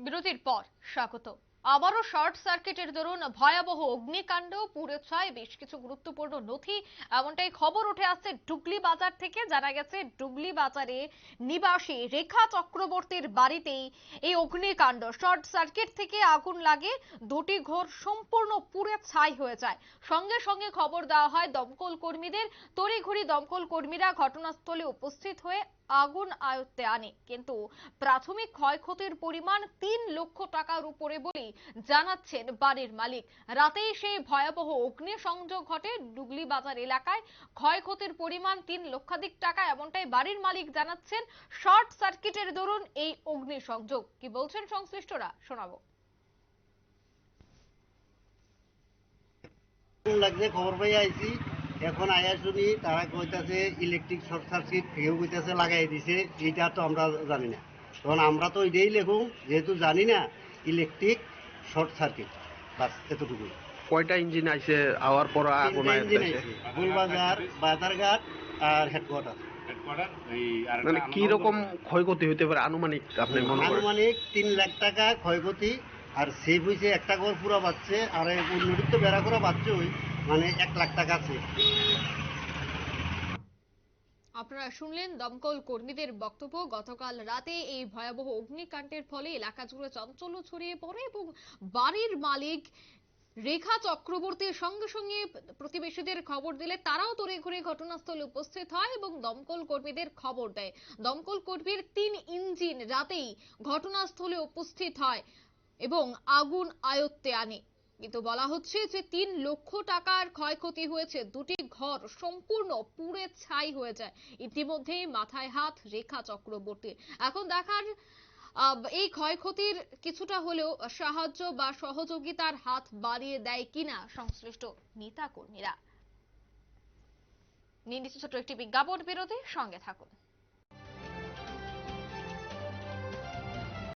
বিরতির পর স্বাগত। আবারও শর্ট সার্কিটের দরুন ভয়াবহ অগ্নিকাণ্ড, পুড়ে ছায় বেশ কিছু গুরুত্বপূর্ণ নথি। এমনটাই খবর উঠে আসছে ডুগলি বাজার থেকে। জানা গেছে, ডুগলি বাজারে নিবাসী রেখা চক্রবর্তীর বাড়িতেই এই অগ্নিকাণ্ড। শর্ট সার্কিট থেকে আগুন লাগে, দুটি ঘর সম্পূর্ণ পুড়ে ছাই হয়ে যায়। সঙ্গে সঙ্গে খবর দেওয়া হয়, দমকল কর্মীদের, তড়িঘড়ি দমকল কর্মীরা ঘটনাস্থলে উপস্থিত হয়ে আগুন আয়ত্তে আনে। কিন্তু প্রাথমিক ক্ষয়ক্ষতির পরিমাণ তিন লক্ষ টাকার উপরে বলেই জানাচ্ছেন বাড়ির মালিক। রাতেই সেই ভয়াবহ ঘটে ডুগলি বাজার এলাকায়। ক্ষয়ক্ষতির পরিমাণ তিন লক্ষাধিক টাকা, এমনটাই বাড়ির মালিক জানাচ্ছেন। শর্ট সার্কিটের দরুন এই কি বলছেন সংশ্লিষ্টরা? লাগছে, খবর পাই এখন আয়া শুনি, তারা কইতাছে ইলেকট্রিক শর্ট সার্কিট কেউ কইতাছে, লাগাই দিছে। এইটা তো আমরা জানি না। তখন আমরা তো এটাই যেহেতু জানি না ইলেকট্রিক শর্ট সার্কিট বাস এতটুকুই। কয়টা ইঞ্জিন আইছে আওয়ার পর আগুন ফুলবাজার বাজারঘাট আর হেডকোয়ার্টার। মানে কি রকম ক্ষয়ক্ষতি হতে পারে? আনুমানিক আপনি মনে করেন? আনুমানিক তিন লাখ টাকা ক্ষয়ক্ষতি আর সেভ হয়েছে একটা ঘর পুরো বাচ্চে আর নদীর তো বেড়া করা বাচ্চে ওই মানে এক লাখ টাকা আছে আপনারা শুনলেন দমকল কর্মীদের বক্তব্য। গতকাল রাতে এই ভয়াবহ অগ্নিকাণ্ডের ফলে এলাকা জুড়ে চাঞ্চল্য ছড়িয়ে পড়ে এবং বাড়ির মালিক রেখা চক্রবর্তীর সঙ্গে সঙ্গে প্রতিবেশীদের খবর দিলে তারাও তড়ে ঘুরে ঘটনাস্থলে উপস্থিত হয় এবং দমকল কর্মীদের খবর দেয়। দমকল কর্মীর তিন ইঞ্জিন রাতেই ঘটনাস্থলে উপস্থিত হয় এবং আগুন আয়ত্তে আনে। কিন্তু বলা হচ্ছে যে তিন লক্ষ টাকার ক্ষয়ক্ষতি হয়েছে। দুটি ঘর সম্পূর্ণ পুড়ে ছাই হয়ে যায়। ইতিমধ্যেই মাথায় হাত রেখা চক্রবর্তীর এখন দেখার এই ক্ষয়ক্ষতির কিছুটা হলেও সাহায্য বা সহযোগিতার হাত বাড়িয়ে দেয় কিনা সংশ্লিষ্ট নেতা কর্মীরা নিয়ে নিচ্ছে ছোট একটি বিজ্ঞাপন বিরতি সঙ্গে থাকুন।